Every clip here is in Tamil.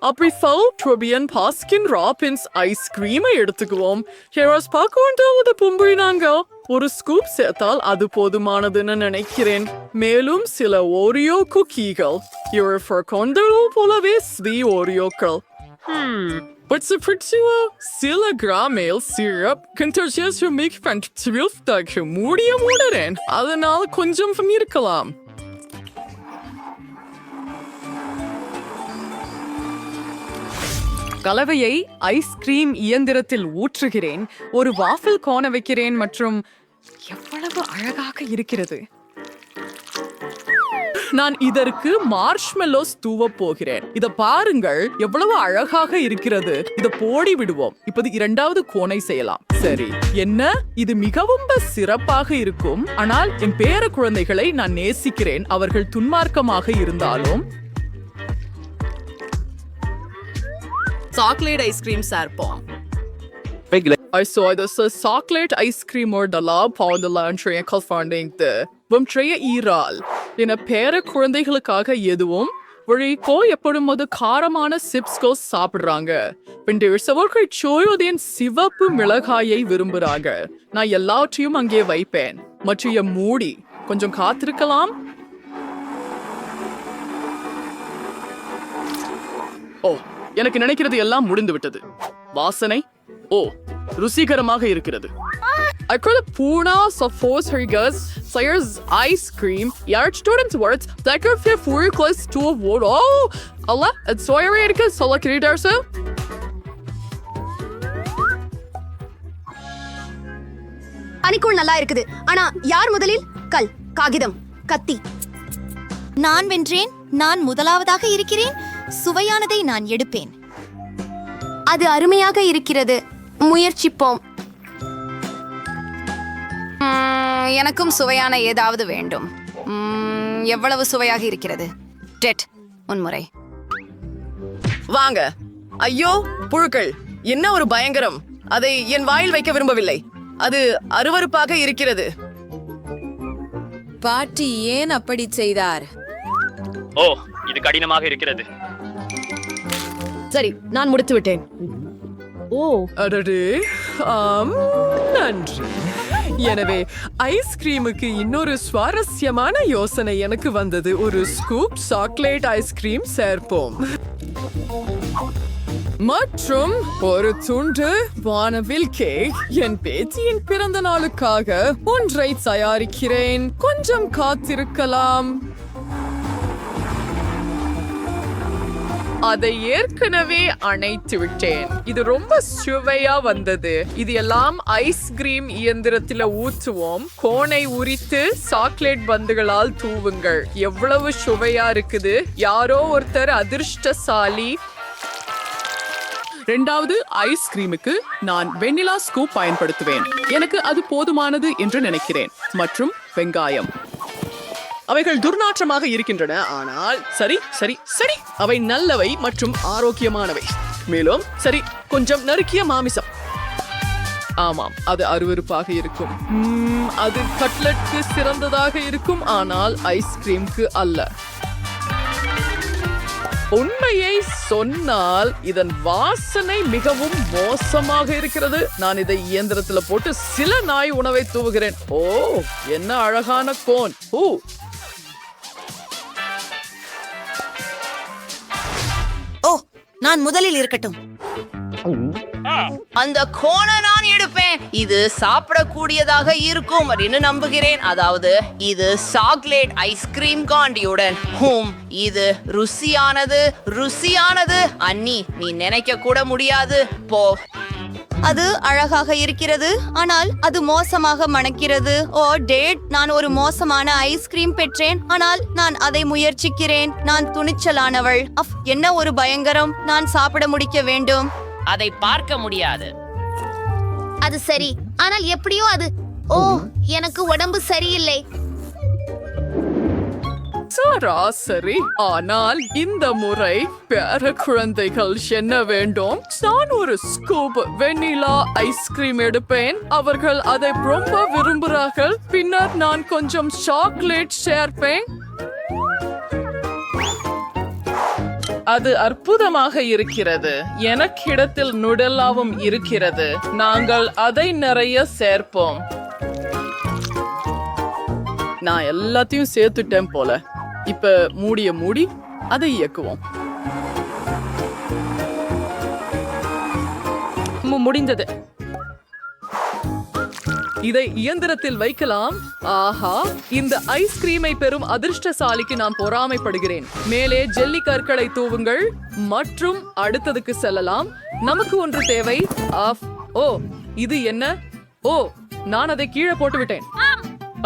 அப்படி ஃபவுட்ரோபியன் பாஸ்கின் ராபின்ஸ் ஐஸ்கிரீமை எடுத்துக்குவோம். ஹேராஸ் பார்க்க வேண்டாவது பும்பினாங்க ஒரு ஸ்கூப் சேர்த்தால் அது போதுமானதுன்னு நினைக்கிறேன். மேலும் சில ஓரியோ குக்கீகள் இவர் கொண்டலோ போலவே ஸ்வீ ஓரியோக்கள் But så förtua silla gramel syrup contagious för mycket fantastiskt முடிய மூடுறேன் அதனால கொஞ்சம் இருக்கலாம் கலவையை ஐஸ்கிரீம் இயந்திரத்தில் ஊற்றுகிறேன். ஒரு வாஃபில் கோண வைக்கிறேன் மற்றும் எவ்வளவு அழகாக இருக்கிறது. நான் இதற்கு மார்ஷ்மெல்லோஸ் தூவ போகிறேன். இத பாருங்கள் எவ்வளவு அழகாக இருக்கிறது. இத போடி விடுவோம். இப்போது இரண்டாவது கோணை செய்யலாம். சரி என்ன? இது மிகவும் சிறப்பாக இருக்கும். ஆனால் என் பேர குழந்தைகளை நான் நேசிக்கிறேன். அவர்கள் துன்மார்க்கமாக இருந்தாலும் சாக்லேட் ஐஸ்கிரீம் சேர்ப்போம் I saw this uh, chocolate ice cream or the lab on the lunch and the வம்ட்ரைய ஈரால் என பேர குழந்தைகளுக்காக எதுவும் வழிக்கோ எப்படும் அது காரமான சிப்ஸ்கோ சாப்பிடுறாங்க பின்னர் அவர்கள் சோயோதியன் சிவப்பு மிளகாயை விரும்புறாங்க நான் எல்லாவற்றையும் அங்கே வைப்பேன் மற்றும் என் மூடி கொஞ்சம் காத்திருக்கலாம் ஓ எனக்கு நினைக்கிறது எல்லாம் முடிந்து விட்டது வாசனை ஓ ருசிகரமாக இருக்கிறது I could have Puna Sophos Hergus, Sayers Ice Cream, Yarch Students Words, Decker Fifth Four Close to a Wood. Oh, Allah, it's so Erika, Sola like it there, so. பனிக்கூழ் நல்லா இருக்குது ஆனா யார் முதலில் கல் காகிதம் கத்தி நான் வென்றேன் நான் முதலாவதாக இருக்கிறேன் சுவையானதை நான் எடுப்பேன். அது அருமையாக இருக்கிறது. முயற்சிப்போம். எனக்கும் சுவையான ஏதாவது வேண்டும். எவ்வளவு சுவையாக இருக்கிறது? டெட் முன்முறை வாங்க. ஐயோ புழுக்கள். என்ன ஒரு பயங்கரம். அதை என் வாயில் வைக்க விரும்பவில்லை. அது அருவருப்பாக இருக்கிறது. பாட்டி ஏன் அப்படி செய்தார்? ஓ இது கடினமாக இருக்கிறது. சரி நான் முடித்து விட்டேன். ஓ. அடடே. ஆம் நன்றி. எனவே ஐஸ்கிரீமுக்கு இன்னொரு சுவாரஸ்யமான யோசனை எனக்கு வந்தது. ஒரு ஸ்கூப் சாக்லேட் ஐஸ்கிரீம் சேர்ப்போம். மற்றும் ஒரு துண்டு வானவில் கேக் என் பேத்தியின் பிறந்த நாளுக்காக ஒன்றை தயாரிக்கிறேன். கொஞ்சம் காத்திருக்கலாம். அதை ஏற்கனவே அணைத்து விட்டேன். இது ரொம்ப சுவையா வந்தது. இது எல்லாம் ஐஸ்கிரீம் இயந்திரத்துல ஊற்றுவோம் கோனை உரித்து சாக்லேட் பந்துகளால் தூவுங்கள். எவ்வளவு சுவையா இருக்குது. யாரோ ஒருத்தர் அதிர்ஷ்டசாலி. ரெண்டாவது ஐஸ்கிரீமுக்கு நான் வெண்ணிலா ஸ்கூப் பயன்படுத்துவேன். எனக்கு அது போதுமானது என்று நினைக்கிறேன். மற்றும் வெங்காயம். அவைகள் துர்நாற்றமாக இருக்கின்றன. ஆனால் சரி சரி சரி. அவை நல்லவை மற்றும் ஆரோக்கியமானவை. மேலும் சரி கொஞ்சம் நறுக்கிய மாமிசம். ஆமாம் அது அருவருப்பாக இருக்கும். அது கட்லெட்க்கு சிறந்ததாக இருக்கும். ஆனால் ஐஸ்கிரீம்க்கு அல்ல. உண்மையை சொன்னால் இதன் வாசனை மிகவும் மோசமாக இருக்கிறது. நான் இதை இயந்திரத்துல போட்டு சில நாய் உணவை தூவுகிறேன். ஓ என்ன அழகான கோன். ஓ நான் முதலில் இருக்கட்டும். அந்த கோண நான் எடுப்பேன். இது சாப்பிடக்கூடியதாக இருக்கும் அப்படின்னு நம்புகிறேன். அதாவது இது சாக்லேட் ஐஸ்கிரீம் காண்டியுடன். ஹூம் இது ருசியானது ருசியானது. அண்ணி நீ நினைக்க கூட முடியாது. போ. அது அழகாக இருக்கிறது. ஆனால் அது மோசமாக மணக்கிறது. ஓ டேட் நான் ஒரு மோசமான ஐஸ்கிரீம் பெற்றேன். ஆனால் நான் அதை முயற்சிக்கிறேன். நான் துணிச்சலானவள். அஃப் என்ன ஒரு பயங்கரம். நான் சாப்பிட முடிக்க வேண்டும். அதை பார்க்க முடியாது. அது சரி. ஆனால் எப்படியோ அது. ஓ எனக்கு உடம்பு சரியில்லை. சராசரி. ஆனால் இந்த முறை பேர குழந்தைகள் என்ன வேண்டும்? நான் ஒரு ஸ்கூப் வெண்ணிலா ஐஸ்கிரீம் எடுப்பேன். அவர்கள் அதை ரொம்ப விரும்புகிறார்கள். பின்னர் நான் கொஞ்சம் சாக்லேட் சேர்ப்பேன். அது அற்புதமாக இருக்கிறது. எனக்கிடத்தில் நுடல்லாவும் இருக்கிறது. நாங்கள் அதை நிறைய சேர்ப்போம். நான் எல்லாத்தையும் சேர்த்துட்டேன் போல. இப்ப மூடிய மூடி அதை இயக்குவோம். முடிந்தது. இதை இயந்திரத்தில் வைக்கலாம். ஆஹா இந்த ஐஸ்கிரீமை பெறும் அதிர்ஷ்டசாலிக்கு நான் பொறாமைப்படுகிறேன். மேலே ஜெல்லி கற்களை தூவுங்கள். மற்றும் அடுத்ததுக்கு செல்லலாம். நமக்கு ஒன்று தேவை. ஆஃப் ஓ இது என்ன? ஓ நான் அதை கீழே போட்டு விட்டேன்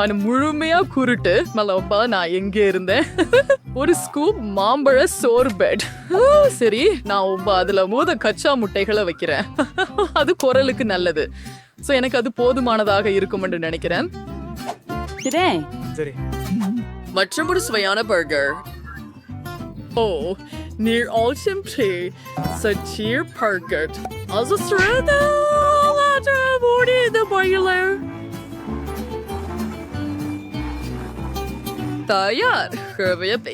அது முழுமையா குருட்டு. மலப்பா நான் எங்க இருந்தேன்? ஒரு ஸ்கூப் மாம்பழ சோர் பெட் சரி நான் அதுல மூத கச்சா முட்டைகளை வைக்கிறேன். அது குரலுக்கு நல்லது. சோ எனக்கு அது போதுமானதாக இருக்கும் என்று நினைக்கிறேன். மற்றும் ஒரு சுவையான பர்கர் ஓ நீர் ஆல்சம் ப்ளே சச்சீர் பர்கர். அது சுரதா ஓடியது பாயிலர் தயார்.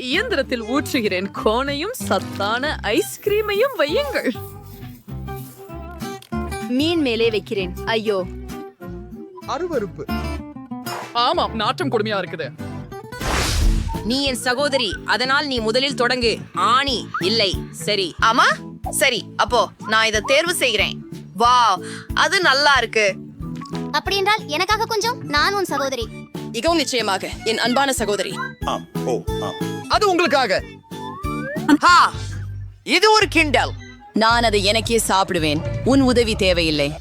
இயந்திரத்தில் ஊற்றுகிறேன். கோனையும் சத்தான ஐஸ்கிரீமையும் வையுங்கள். மீன் மேலே வைக்கிறேன். ஐயோ. அருவருப்பு. ஆமாம் நாற்றம் கொடுமையா இருக்குது. நீ என் சகோதரி அதனால் நீ முதலில் தொடங்கு. ஆணி இல்லை சரி. ஆமா? சரி அப்போ நான் இதை தேர்வு செய்கிறேன். வாவ் அது நல்லா இருக்கு. அப்படி என்றால் எனக்காக கொஞ்சம் நான் உன் சகோதரி. மிகவும் நிச்சயமாக என் அன்பான சகோதரி. ஆம் ஓ ஆம். அது உங்களுக்காக. ஹா இது ஒரு கிண்டல். நான் அதை எனக்கே சாப்பிடுவேன். உன் உதவி தேவையில்லை.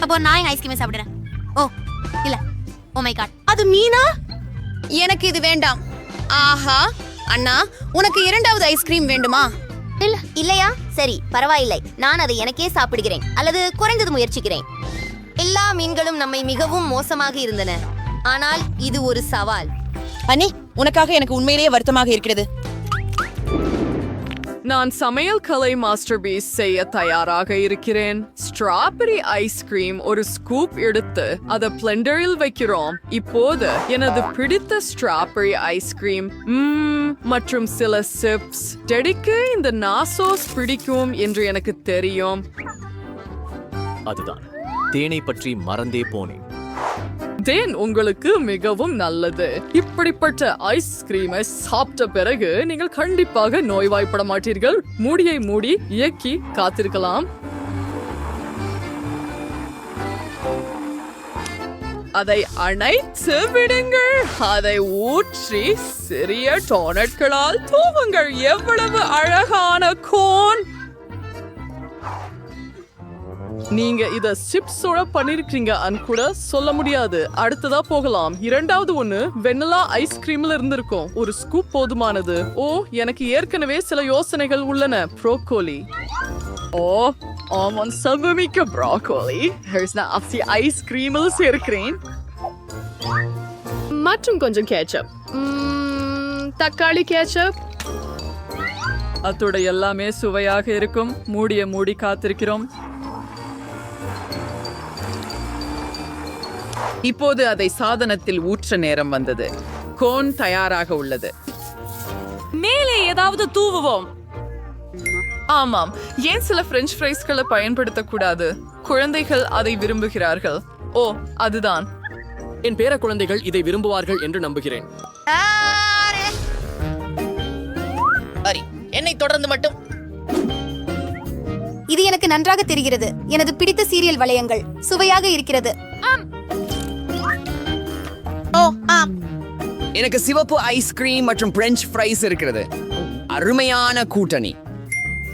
அப்போ நான் எங்க ஐஸ்கிரீமை சாப்பிடுறேன். ஓ இல்ல. ஓ மை காட் அது மீனா? எனக்கு இது வேண்டாம். ஆஹா அண்ணா உனக்கு இரண்டாவது ஐஸ்கிரீம் வேண்டுமா? இல்ல இல்லையா? சரி பரவாயில்லை. நான் அதை எனக்கே சாப்பிடுகிறேன். அல்லது குறைந்தது முயற்சிக்கிறேன். எல்லா மீன்களும் நம்மை மிகவும் மோசமாக இருந்தன. ஆனால் இது ஒரு சவால். அண்ணி உனக்காக எனக்கு உண்மையிலேயே வருத்தமாக இருக்கிறது. நான் சமையல் கலை மாஸ்டர் பீஸ் செய்ய தயாராக இருக்கிறேன். ஸ்ட்ராபெரி ஐஸ்கிரீம் ஒரு ஸ்கூப் எடுத்து அதை பிளெண்டரில் வைக்கிறோம். இப்போது எனது பிடித்த ஸ்ட்ராபெரி ஐஸ்கிரீம் மற்றும் சில சிப்ஸ் டெடிக்கு இந்த நாசோஸ் பிடிக்கும் என்று எனக்கு தெரியும். அதுதான். தேனை பற்றி மறந்தே போனேன். தேன் உங்களுக்கு மிகவும் நல்லது. இப்படிப்பட்ட ஐஸ்கிரீமை சாப்பிட்ட பிறகு நீங்கள் கண்டிப்பாக நோய்வாய்ப்பட மாட்டீர்கள். மூடியை மூடி இயக்கி காத்திருக்கலாம். அதை அணைத்து விடுங்கள். அதை ஊற்றி சிறிய டோனட்களால் தூவுங்கள். எவ்வளவு அழகான கோன். நீங்க இத சிப்ஸோட பண்ணிருக்கீங்க அன் கூட சொல்ல முடியாது. அடுத்ததா போகலாம். இரண்டாவது ஒண்ணு வெண்ணிலா ஐஸ்கிரீம்ல இருந்திருக்கும். ஒரு ஸ்கூப் போதுமானது. ஓ எனக்கு ஏற்கனவே சில யோசனைகள் உள்ளன. ப்ரோக்கோலி ஓ ஆமாம் சமமிக்க ப்ரோக்கோலி நான் அசி ஐஸ்கிரீமில் சேர்க்கிறேன். மற்றும் கொஞ்சம் கேச்சப் தக்காளி கேச்சப் அத்தோட எல்லாமே சுவையாக இருக்கும். மூடிய மூடி காத்திருக்கிறோம். இப்போது அதை சாதனத்தில் ஊற்ற நேரம் வந்தது. கோன் தயாராக உள்ளது. மேலே ஏதாவது தூவுவோம். ஆமாம் ஏன் சில பிரெஞ்ச் ஃப்ரைஸ்களை பயன்படுத்தக்கூடாது? குழந்தைகள் அதை விரும்புகிறார்கள். ஓ அதுதான். என் பேர குழந்தைகள் இதை விரும்புவார்கள் என்று நம்புகிறேன். சரி என்னை தொடர்ந்து மட்டும். இது எனக்கு நன்றாக தெரிகிறது. எனது பிடித்த சீரியல் வளையங்கள் சுவையாக இருக்கிறது. ஓ ஆம். எனக்கு சிவப்பு ஐஸ்கிரீம் மற்றும் பிரெஞ்ச் ஃப்ரைஸ் இருக்கிறது. அருமையான கூட்டணி.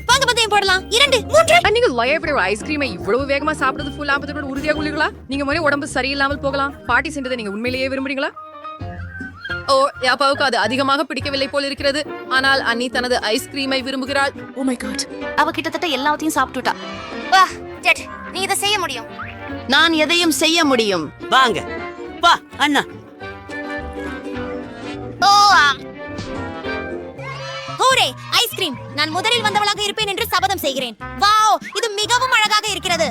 வாங்க பந்தயம் போடலாம். இரண்டு மூன்று. நீங்க லயப்படி ஒரு ஐஸ்கிரீமை இவ்வளவு வேகமா சாப்பிடுறது ஃபுல் ஆம்பத்தோட உறுதியாக உள்ளீங்களா நீங்க முறை உடம்பு சரியில்லாமல் போகலாம். பாட்டி சென்றதை நீங்க உண்மையிலேயே விரும்புறீங்களா? ஓ யாப்பாவுக்கு அது அதிகமாக பிடிக்கவில்லை போல் இருக்கிறது. ஆனால் அன்னி தனது ஐஸ்கிரீமை விரும்புகிறாள். ஓ மை காட் அவ கிட்டத்தட்ட எல்லாத்தையும் சாப்பிட்டுட்டா. வா ஜெட் நீ இதை செய்ய முடியும். நான் எதையும் செய்ய முடியும். வாங்க. வா அண்ணா. போவாம். ஹூரே ஐஸ்கிரீம் நான் முதலில் வந்தவளாக இருப்பேன் என்று சபதம் செய்கிறேன். வாவ் இது மிகவும் அழகாக இருக்கிறது.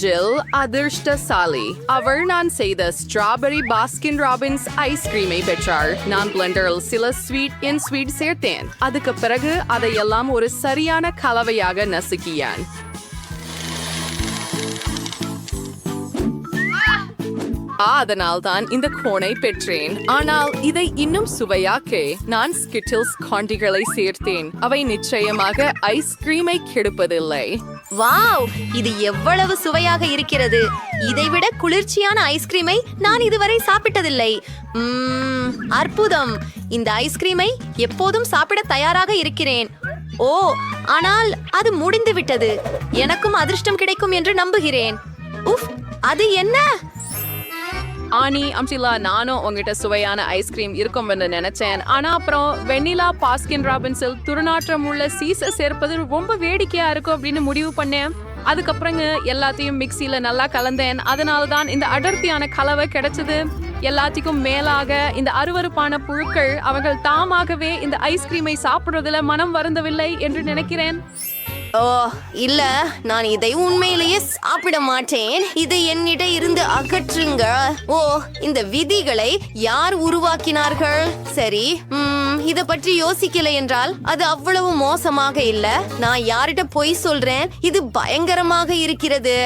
ஜில் அதிர்ஷ்டசாலி. அவள் நான் செய்த ஸ்ட்ராபெரி பாஸ்கின் ராபின்ஸ் ஐஸ்கிரீமை பெற்றாள். நான் பிளண்டரில் சில ஸ்வீட் என் ஸ்வீட் சேர்த்தேன். அதுக்கு பிறகு அதையெல்லாம் ஒரு சரியான கலவையாக நசுக்கியான். அதனால் தான் இந்த கோனை பெற்றேன். ஆனால் இதை இன்னும் சுவையாக்க நான் ஸ்கிட்டில்ஸ் காண்டிகளை சேர்த்தேன். அவை நிச்சயமாக ஐஸ்கிரீமை கெடுப்பதில்லை. வாவ்! இது எவ்வளவு சுவையாக இருக்கிறது. இதைவிட குளிர்ச்சியான ஐஸ்கிரீமை நான் இதுவரை சாப்பிட்டதில்லை. அற்புதம்! இந்த ஐஸ்கிரீமை எப்போதும் சாப்பிட தயாராக இருக்கிறேன். ஓ ஆனால் அது முடிந்து விட்டது எனக்கும் அதிர்ஷ்டம் கிடைக்கும் என்று நம்புகிறேன். உஃப் அது என்ன? ஆனி அம்சிலா நானும் உங்ககிட்ட சுவையான ஐஸ்கிரீம் இருக்கும் என்று நினைச்சேன். ஆனா அப்புறம் வெண்ணிலா பாஸ்கின் ராபின்ஸில் துர்நாற்றம் உள்ள சீச சேர்ப்பது ரொம்ப வேடிக்கையா இருக்கும் அப்படின்னு முடிவு பண்ணேன். அதுக்கப்புறங்க எல்லாத்தையும் மிக்சியில நல்லா கலந்தேன். அதனால தான் இந்த அடர்த்தியான கலவை கிடைச்சது. எல்லாத்துக்கும் மேலாக இந்த அருவருப்பான புழுக்கள் அவர்கள் தாமாகவே இந்த ஐஸ்கிரீமை சாப்பிடுறதுல மனம் வருந்தவில்லை என்று நினைக்கிறேன். ஓ இல்ல நான் இதை உண்மையிலேயே சாப்பிட மாட்டேன். இதை என்னிட இருந்து அகற்றுங்க. ஓ இந்த விதிகளை யார் உருவாக்கினார்கள்? சரி இத பற்றி யோசிக்கல என்றால் அது அவ்வளவு மோசமாக இல்ல. நான் யார்கிட்ட பொய் சொல்றேன்? இது பயங்கரமாக இருக்கிறது.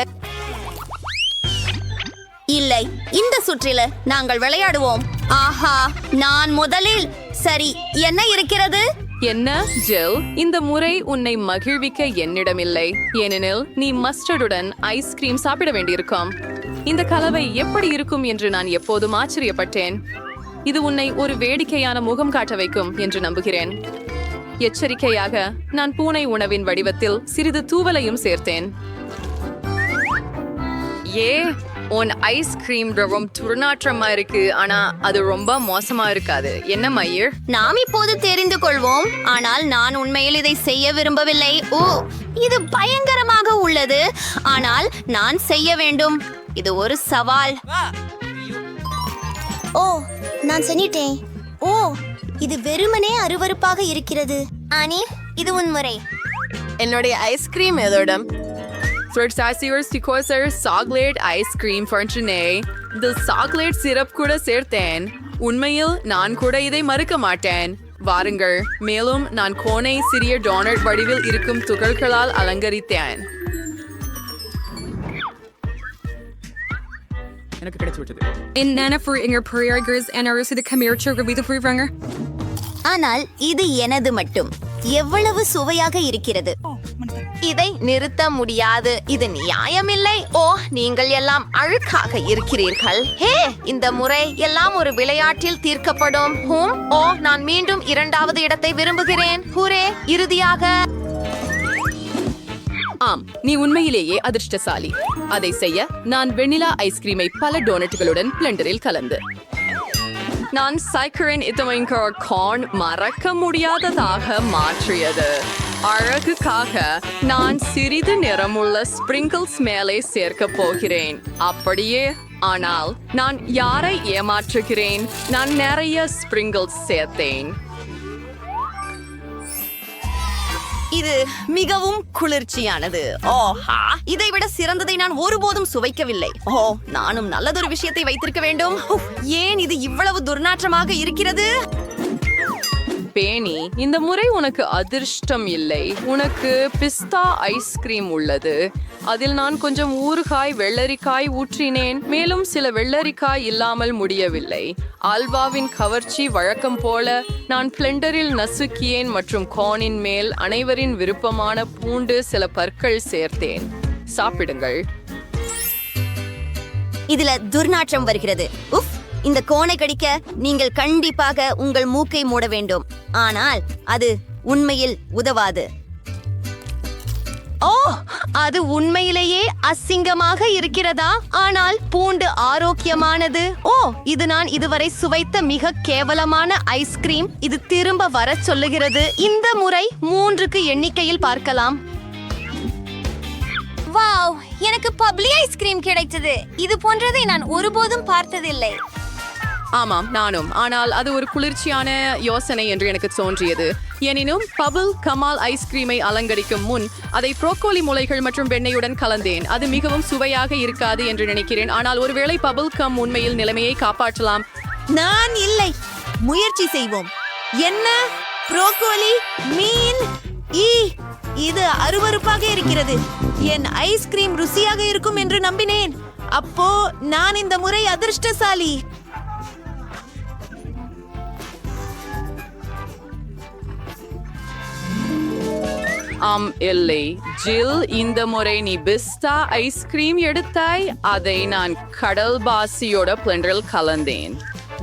இல்லை இந்த சுற்றில நாங்கள் விளையாடுவோம். ஆஹா நான் முதலில் சரி என்ன இருக்கிறது? என்ன ஜெல்? இந்த முறை உன்னை மகிழ்விக்க என்னிடமில்லை. ஏனெனில் நீ மஸ்டர்டுடன் ஐஸ்கிரீம் சாப்பிட வேண்டியிருக்கும். இந்த கலவை எப்படி இருக்கும் என்று நான் எப்போதும் ஆச்சரியப்பட்டேன். இது உன்னை ஒரு வேடிக்கையான முகம் காட்ட வைக்கும் என்று நம்புகிறேன். எச்சரிக்கையாக நான் பூனை உணவின் வடிவத்தில் சிறிது தூவலையும் சேர்த்தேன். ஏ உன் ஐஸ்கிரீம் ரொம்ப துர்நாற்றமா இருக்கு. ஆனா அது ரொம்ப மோசமா இருக்காது. என்ன மயிர்? நாம் இப்போது தெரிந்து கொள்வோம். ஆனால் நான் உண்மையில் இதை செய்ய விரும்பவில்லை. ஓ இது பயங்கரமாக உள்ளது. ஆனால் நான் செய்ய வேண்டும். இது ஒரு சவால். ஓ நான் செஞ்சிட்டேன் ஓ இது வெறுமனே அருவருப்பாக இருக்கிறது. ஆனி இது உன் முறை. என்னுடைய ஐஸ்கிரீம் எதோடம்? Fruitsaciers Ticoser chocolate ice cream ஃபர்ச்சுனே இந்த சாக்லேட் சிரப் கூட சேர்த்தேன் உண்மையில் நான் கூட இதை மறுக்க மாட்டேன் வாருங்கள் மேலும் நான் கோனை சிறிய டோனட் வடிவில் இருக்கும் துகள்களால் அலங்கரித்தேன் எனக்கு கிடைச்சு விட்டது என்னென்ன Prioriters and Arus Kamircher wieder Frühwanger? ஆனால் இது எனது மட்டும் எவ்வளவு சுவையாக இருக்கிறது இதை நிறுத்த முடியாது. இது நியாயமில்லை. ஓ நீங்கள் எல்லாம் அழுக்காக இருக்கிறீர்கள். ஹே இந்த முறை எல்லாம் ஒரு விளையாட்டில் தீர்க்கப்படும். ஹூம் ஓ நான் மீண்டும் இரண்டாவது இடத்தை விரும்புகிறேன். ஹூரே இறுதியாக. ஆம் நீ உண்மையிலேயே அதிர்ஷ்டசாலி. அதை செய்ய நான் வெண்ணிலா ஐஸ்கிரீமை பல டோனட்டுகளுடன் பிளெண்டரில் கலந்து. நான் சைக்கரின் இதமைங்கர் கார்ன் மறக்க முடியாததாக மாற்றியது. அழகுக்காக நான் சிறிது நிறமுள்ள ஸ்பிரிங்கிள்ஸ் மேலே சேர்க்க போகிறேன் அப்படியே ஆனால் நான் யாரை ஏமாற்றுகிறேன் நான் நிறைய ஸ்பிரிங்கிள்ஸ் சேர்த்தேன் இது மிகவும் குளிர்ச்சியானது ஓஹா இதை விட சிறந்ததை நான் ஒருபோதும் சுவைக்கவில்லை ஓ நானும் நல்லதொரு விஷயத்தை வைத்திருக்க வேண்டும் ஏன் இது இவ்வளவு துர்நாற்றமாக இருக்கிறது பேணி இந்த முறை உனக்கு அதிர்ஷ்டம் இல்லை. உனக்கு பிஸ்தா ஐஸ்கிரீம் உள்ளது. அதில் நான் கொஞ்சம் ஊறுகாய் வெள்ளரிக்காய் ஊற்றினேன். மேலும் சில வெள்ளரிக்காய் இல்லாமல் முடியவில்லை. ஆல்வாவின் கவர்ச்சி வழக்கம் போல நான் பிளெண்டரில் நசுக்கியேன் மற்றும் கோனின் மேல் அனைவரின் விருப்பமான பூண்டு சில பற்கள் சேர்த்தேன். சாப்பிடுங்கள். இதுல துர்நாற்றம் வருகிறது. உஃப் இந்த கோணை கடிக்க நீங்கள் கண்டிப்பாக உங்கள் மூக்கை மூட வேண்டும். ஆனால் அது உண்மையில் உதவாது. ஓ அது உண்மையிலேயே அசிங்கமாக இருக்கிறதா? ஆனால் பூண்டு ஆரோக்கியமானது. ஓ இது நான் இதுவரை சுவைத்த மிக கேவலமான ஐஸ்கிரீம் இது திரும்ப வர சொல்லுகிறது. இந்த முறை மூன்றுக்கு எண்ணிக்கையில் பார்க்கலாம். வாவ் எனக்கு பப்ளி ஐஸ்கிரீம் கிடைத்தது. இது போன்றதை நான் ஒருபோதும் பார்த்ததில்லை. ஆமாம் நானும். ஆனால் அது ஒரு குளிர்ச்சியான யோசனை என்று எனக்கு தோன்றியது. எனினும் பபிள் கமால் ஐஸ்கிரீமை அலங்கரிக்கும் முன் அதை ப்ரோக்கோலி முளைகள் மற்றும் வெண்ணெயுடன் கலந்தேன். அது மிகவும் சுவையாக இருக்காது என்று நினைக்கிறேன். ஆனால் ஒருவேளை பபிள் கம் உண்மையில் நிலைமையை காப்பாற்றலாம். நான் இல்லை. முயற்சி செய்வோம். என்ன? புரோக்கோலி மீன்? ஈ இது அருவருப்பாக இருக்கிறது. என் ஐஸ்கிரீம் ருசியாக இருக்கும் என்று நம்பினேன். அப்போ நான் இந்த முறை அதிர்ஷ்டசாலி. ஆம் இல்லை. ஜில் இந்த முறை நீ பிஸ்டா ஐஸ்கிரீம் எடுத்தாய் அதை நான் கடல் பாசியோட பிளண்டரில் கலந்தேன்.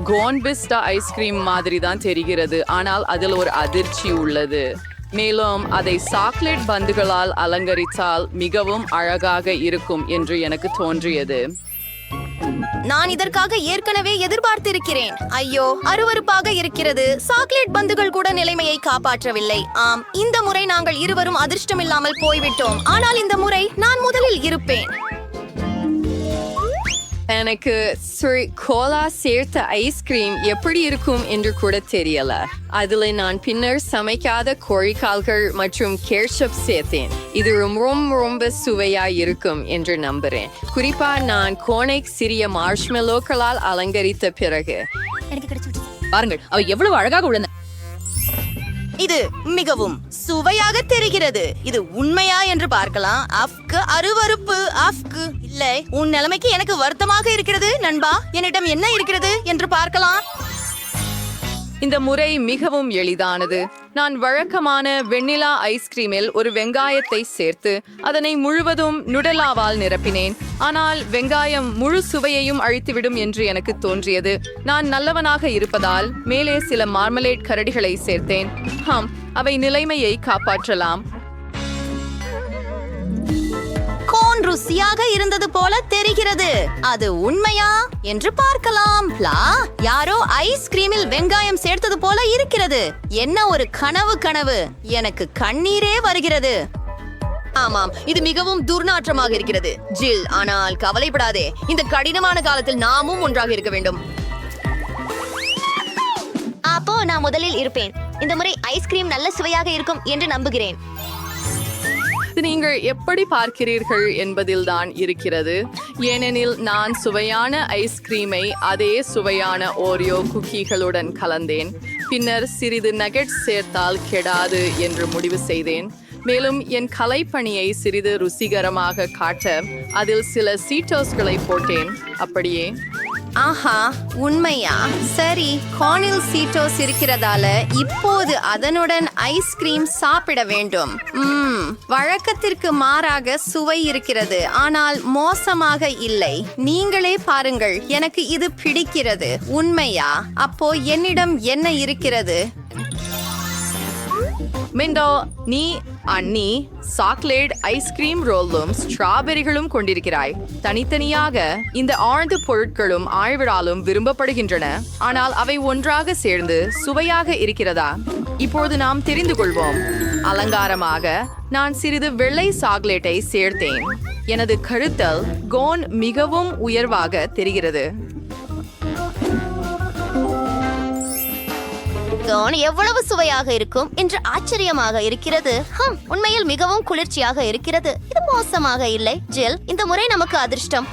கோன் பிஸ்டா ஐஸ்கிரீம் மாதிரி தான் தெரிகிறது ஆனால் அதில் ஒரு அதிர்ச்சி உள்ளது. மேலும் அதை சாக்லேட் பந்துகளால் அலங்கரித்தால் மிகவும் அழகாக இருக்கும் என்று எனக்கு தோன்றியது. நான் இதற்காக ஏற்கனவே எதிர்பார்த்திருக்கிறேன். ஐயோ அருவருப்பாக இருக்கிறது. சாக்லேட் பந்துகள் கூட நிலைமையை காப்பாற்றவில்லை. ஆம் இந்த முறை நாங்கள் இருவரும் அதிர்ஷ்டமில்லாமல் போய்விட்டோம். ஆனால் இந்த முறை நான் முதலில் இருப்பேன். எனக்கு ஸ்ரீ கோலா சேர்த்த ஐஸ்கிரீம் எப்படி இருக்கும் என்று கூட தெரியல. அதுல நான் பின்னர் சமைக்காத கோழிக்கால்கள் மற்றும் கேர்ஷப் சேர்த்தேன். இது ரொம்ப ரொம்ப சுவையா இருக்கும் என்று நம்புறேன். குறிப்பா நான் கோனைக் சிறிய மார்ஷ்மெலோக்களால் அலங்கரித்த பிறகு. பாருங்கள் அவ எவ்வளவு அழகாக உள்ளன. இது மிகவும் சுவையாக தெரிகிறது. இது உண்மையா என்று பார்க்கலாம். அஃப்க்கு அருவருப்பு அஃப்க்கு இல்லை உன் நிலைமைக்கு எனக்கு வருத்தமாக இருக்கிறது நண்பா. என்னிடம் என்ன இருக்கிறது என்று பார்க்கலாம். இந்த முறை மிகவும் எளிதானது. நான் வழக்கமான வெண்ணிலா ஐஸ்கிரீமில் ஒரு வெங்காயத்தை சேர்த்து அதனை முழுவதும் நுடலாவால் நிரப்பினேன். ஆனால் வெங்காயம் முழு சுவையையும் அழித்துவிடும் என்று எனக்கு தோன்றியது. நான் நல்லவனாக இருப்பதால் மேலே சில மார்மலேட் கரடிகளை சேர்த்தேன். ஹம் அவை நிலைமையை காப்பாற்றலாம். ருசியாக இருந்தது போல தெரிகிறது. அது உண்மையா என்று பார்க்கலாம். லா யாரோ ஐஸ்கிரீமில் வெங்காயம் சேர்த்தது போல இருக்கிறது. என்ன ஒரு கனவு கனவு? எனக்கு கண்ணீரே வருகிறது. ஆமாம் இது மிகவும் துர்நாற்றமாக இருக்கிறது. ஜில் ஆனால் கவலைப்படாதே. இந்த கடினமான காலத்தில் நாமும் ஒன்றாக இருக்க வேண்டும். அப்போ நான் முதலில் இருப்பேன். இந்த முறை ஐஸ்கிரீம் நல்ல சுவையாக இருக்கும் என்று நம்புகிறேன். இது நீங்கள் எப்படி பார்க்கிறீர்கள் என்பதில்தான் இருக்கிறது. ஏனெனில் நான் சுவையான ஐஸ்கிரீமை அதே சுவையான ஓரியோ குக்கீகளுடன் கலந்தேன். பின்னர் சிறிது நகெட்ஸ் சேர்த்தால் கெடாது என்று முடிவு செய்தேன். மேலும் என் கலைப்பணியை சிறிது ருசிகரமாக காட்ட அதில் சில சீட்டோஸ்களை போட்டேன். அப்படியே ஆஹா உண்மையா? சரி கார்னில் சீட்டோஸ் இருக்கிறதால இப்போது அதனுடன் ஐஸ்கிரீம் சாப்பிட வேண்டும். ம் வழக்கத்திற்கு மாறாக சுவை இருக்கிறது ஆனால் மோசமாக இல்லை. நீங்களே பாருங்கள் எனக்கு இது பிடிக்கிறது. உண்மையா? அப்போ என்னிடம் என்ன இருக்கிறது? மிண்டோ நீ அண்ணி சாக்லேட் ஐஸ்கிரீம் ரோலும் ஸ்ட்ராபெரிகளும் கொண்டிருக்கிறாய். தனித்தனியாக இந்த ஆழ்ந்த பொருட்களும் ஆழ்விடாலும் விரும்பப்படுகின்றன. ஆனால் அவை ஒன்றாக சேர்ந்து சுவையாக இருக்கிறதா? இப்போது நாம் தெரிந்து கொள்வோம். அலங்காரமாக நான் சிறிது வெள்ளை சாக்லேட்டை சேர்த்தேன். எனது கழுத்தல் கோன் மிகவும் உயர்வாக தெரிகிறது. கோன் எவ்வளவு சுவையாக இருக்கும் என்று ஆச்சரியமாக இருக்கிறது. ஹம் உண்மையில் மிகவும் குளிர்ச்சியாக இருக்கிறது. இது மோசமாக இல்லை. ஜெல் இந்த முறை நமக்கு அதிர்ஷ்டம்.